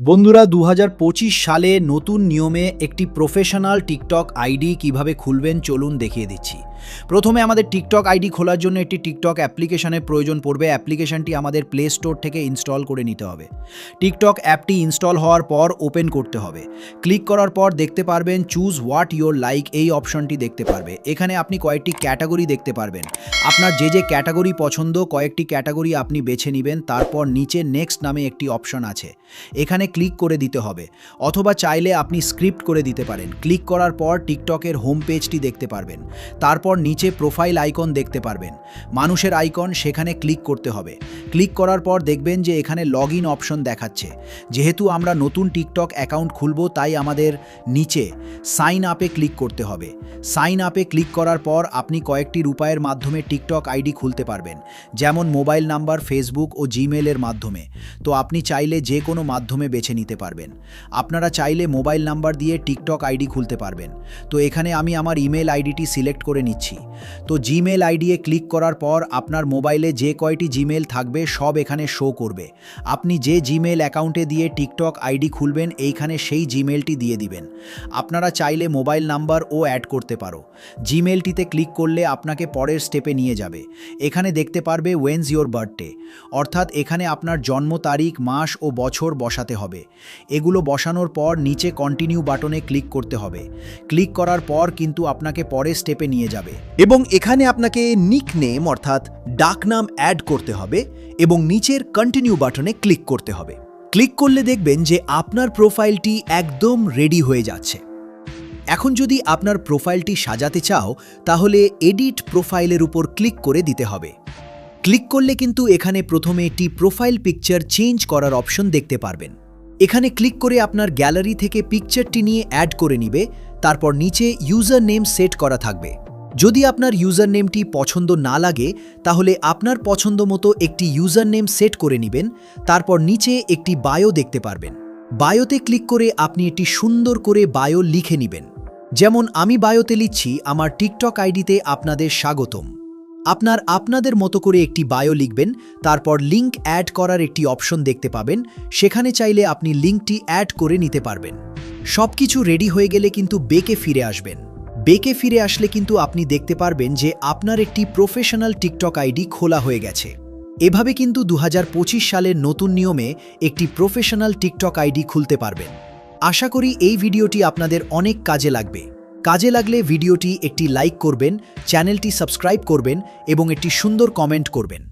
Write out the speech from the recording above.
বন্ধুরা দু হাজার পঁচিশ সালে নতুন নিয়মে একটি প্রফেশনাল টিকটক আইডি কীভাবে খুলবেন চলুন দেখিয়ে দিচ্ছি। প্রথমে আমাদের টিকটক আইডি খোলার জন্য একটি টিকটক অ্যাপ্লিকেশনের প্রয়োজন পড়বে। অ্যাপ্লিকেশনটি আমাদের প্লে স্টোর থেকে ইনস্টল করে নিতে হবে। টিকটক অ্যাপটি ইনস্টল হওয়ার পর ওপেন করতে হবে। ক্লিক করার পর দেখতে পারবেন, চুজ হোয়াট ইয়োর লাইক এই অপশনটি দেখতে পারবে। এখানে আপনি কয়েকটি ক্যাটাগরি দেখতে পারবেন। আপনার যে যে ক্যাটাগরি পছন্দ, কয়েকটি ক্যাটাগরি আপনি বেছে নেবেন। তারপর নিচে নেক্সট নামে একটি অপশন আছে। এখানে ক্লিক করে দিতে হবে, অথবা চাইলে আপনি স্ক্রিপ্ট করে দিতে পারেন। ক্লিক করার পর টিকটকের হোম পেজটি দেখতে পারবেন। তারপর নিচে প্রোফাইল আইকন দেখতে পারবেন। মানুষের আইকন সেখানে ক্লিক করতে হবে। ক্লিক করার পর দেখবেন যে এখানে লগ ইন অপশন দেখাচ্ছে। যেহেতু আমরা নতুন টিকটক অ্যাকাউন্ট খুলব, তাই আমাদের নিচে সাইন আপে ক্লিক করতে হবে। সাইন আপে ক্লিক করার পর আপনি কয়েকটি উপায়ের মাধ্যমে টিকটক আইডি খুলতে পারবেন, যেমন মোবাইল নাম্বার, ফেসবুক ও জিমেলের মাধ্যমে। তো আপনি চাইলে যে কোনো মাধ্যমে বেছে নিতে পারবেন। আপনারা চাইলে মোবাইল নাম্বার দিয়ে টিকটক আইডি খুলতে পারবেন। তো এখানে আমি আমার ইমেল আইডিটি সিলেক্ট করে নিচ্ছি। তো জিমেল আইডিয়ে ক্লিক করার পর আপনার মোবাইলে যে কয়টি জিমেল থাকবে সব এখানে শো করবে। আপনি যে জিমেল অ্যাকাউন্টে দিয়ে টিকটক আইডি খুলবেন, এইখানে সেই জিমেলটি দিয়ে দিবেন। আপনারা চাইলে মোবাইল নাম্বার ও অ্যাড করতে পারো। জিমেলটিতে ক্লিক করলে আপনাকে পরের স্টেপে নিয়ে যাবে। এখানে দেখতে পারবে ওয়েন্স ইয়োর বার্থডে অর্থাৎ এখানে আপনার জন্ম তারিখ, মাস ও বছর বসাতে হবে। এগুলো বসানোর পর নিচে কন্টিনিউ বাটনে ক্লিক করতে হবে। ক্লিক করার পর কিন্তু আপনাকে পরের স্টেপে নিয়ে যাবে। এবং এখানে আপনাকে নিক নেম অর্থাৎ ডাকনাম অ্যাড করতে হবে এবং নিচের কন্টিনিউ বাটনে ক্লিক করতে হবে। ক্লিক করলে দেখবেন যে আপনার প্রোফাইলটি একদম রেডি হয়ে যাচ্ছে। এখন যদি আপনার প্রোফাইলটি সাজাতে চাও, তাহলে এডিট প্রোফাইলের উপর ক্লিক করে দিতে হবে। ক্লিক করলে কিন্তু এখানে প্রথমে একটি প্রোফাইল পিকচার চেঞ্জ করার অপশন দেখতে পারবেন। এখানে ক্লিক করে আপনার গ্যালারি থেকে পিকচারটি নিয়ে অ্যাড করে নিবে, তারপর নিচে ইউজার নেম সেট করা থাকবে। যদি আপনার ইউজার নেমটি পছন্দ না লাগে, তাহলে আপনার পছন্দ মতো একটি ইউজার নেম সেট করে নেবেন, তারপর নিচে একটি বায়ো দেখতে পারবেন। বায়োতে ক্লিক করে আপনি একটি সুন্দর করে বায়ো লিখে নেবেন। যেমন আমি বায়োতে লিখছি, আমার টিকটক আইডিতে আপনাদের স্বাগতম। আপনার আপনাদের মতো করে একটি বায়ো লিখবেন, তারপর লিংক অ্যাড করার একটি অপশন দেখতে পাবেন, সেখানে চাইলে আপনি লিঙ্কটি অ্যাড করে নিতে পারবেন। সব কিছু রেডি হয়ে গেলে কিন্তু বেকে ফিরে আসবেন। বেকে ফিরে আসলে কিন্তু আপনি দেখতে পারবেন যে আপনার একটি প্রফেশনাল টিকটক আইডি খোলা হয়ে গেছে। এভাবে কিন্তু দু হাজার পঁচিশ সালের নতুন নিয়মে একটি প্রফেশনাল টিকটক আইডি খুলতে পারবেন। আশা করি এই ভিডিওটি আপনাদের অনেক কাজে লাগবে। কাজে লাগলে ভিডিওটি একটি লাইক করবেন, চ্যানেলটি সাবস্ক্রাইব করবেন এবং একটি সুন্দর কমেন্ট করবেন।